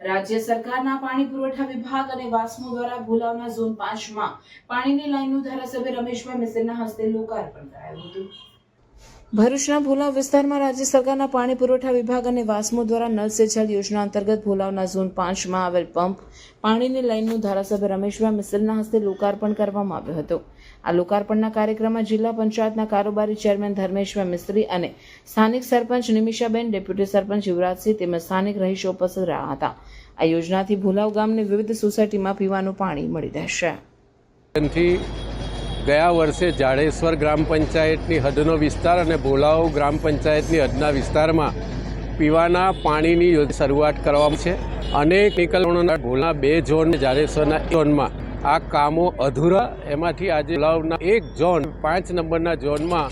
રાજ્ય સરકારના પાણી પુરવઠા વિભાગ અને વાસ્મો દ્વારા ભુલાવના ઝોન પાંચમાં પાણીની લાઇનનું ધારાસભ્ય રમેશભાઈ મિસ્ત્રીના હસ્તે લોકાર્પણ કરાયું હતું. ભરૂચના ભુલાવ વિસ્તારમાં રાજ્ય સરકારના પાણી પુરવઠા વિભાગ અને વાસ્મો દ્વારા નળ સે જલ યોજના અંતર્ગત ભોલાવના ઝોન પાંચમાં આવેલ પંપ પાણીની લાઈનનું ધારાસભ્ય રમેશભાઈ મિસલના હસ્તે લોકાર્પણ કરવામાં આવ્યો હતો. આ લોકાર્પણના કાર્યક્રમમાં જિલ્લા પંચાયતના કારોબારી ચેરમેન ધર્મેશભાઈ મિસ્ત્રી અને સ્થાનિક સરપંચ નિમિષાબેન, ડેપ્યુટી સરપંચ યુવરાજસિંહ તેમજ સ્થાનિક રહીશો ઉપસ્થિત રહ્યા હતા. આ યોજનાથી ભુલાવ ગામની વિવિધ સોસાયટીમાં પીવાનું પાણી મળી રહેશે. ગયા વર્ષે જાડેશ્વર ગ્રામ પંચાયતની હદનો વિસ્તાર અને ભોલાવ ગ્રામ પંચાયતની હદના વિસ્તારમાં પીવાના પાણીની શરૂઆત કરવામાં છે. અનેક નિકલોના ભોલા બે ઝોન જાડેશ્વરના ઝોનમાં. આ કામો અધૂરા. એમાંથી આજે ભોલાવના એક ઝોન પાંચ નંબરના ઝોનમાં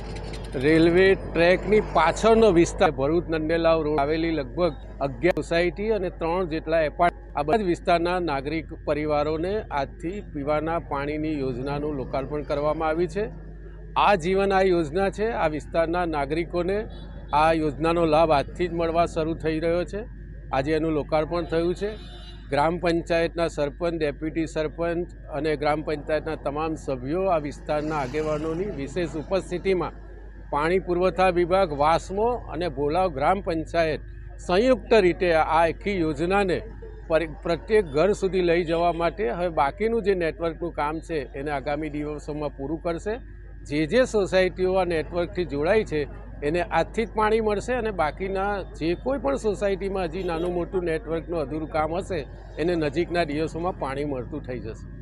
રેલવે ટ્રેકની પાછળનો વિસ્તાર. ભરૂચ નંદેલાવ રોડ આવેલી લગભગ અગિયાર સોસાયટી અને ત્રણ જેટલા એપાર્ટ આ બધા વિસ્તારના નાગરિક પરિવારોને આજથી પીવાના પાણીની યોજનાનું લોકાર્પણ કરવામાં આવ્યું છે. આ જીવન આ યોજના છે. આ વિસ્તારના નાગરિકોને આ યોજનાનો લાભ આજથી જ મળવા શરૂ થઈ રહ્યો છે. આજે એનું લોકાર્પણ થયું છે. ગ્રામ પંચાયતના સરપંચ, ડેપ્યુટી સરપંચ અને ગ્રામ પંચાયતના તમામ સભ્યો આ વિસ્તારના આગેવાનોની વિશેષ ઉપસ્થિતિમાં પાણી પુરવઠા વિભાગ, વાસ્મો અને ભોલાવ ગ્રામ પંચાયત સંયુક્ત રીતે આ આખી યોજનાને પ્રત્યેક ઘર સુધી લઈ જવા માટે હવે બાકીનું જે નેટવર્કનું કામ છે એને આગામી દિવસોમાં પૂરું કરશે. જે જે સોસાયટીઓ આ નેટવર્કથી જોડાઈ છે, એને આજથી જ પાણી મળશે અને બાકીના જે કોઈ પણ સોસાયટીમાં હજી નાનું મોટું નેટવર્કનું અધૂરું કામ હશે, એને નજીકના દિવસોમાં પાણી મળતું થઈ જશે.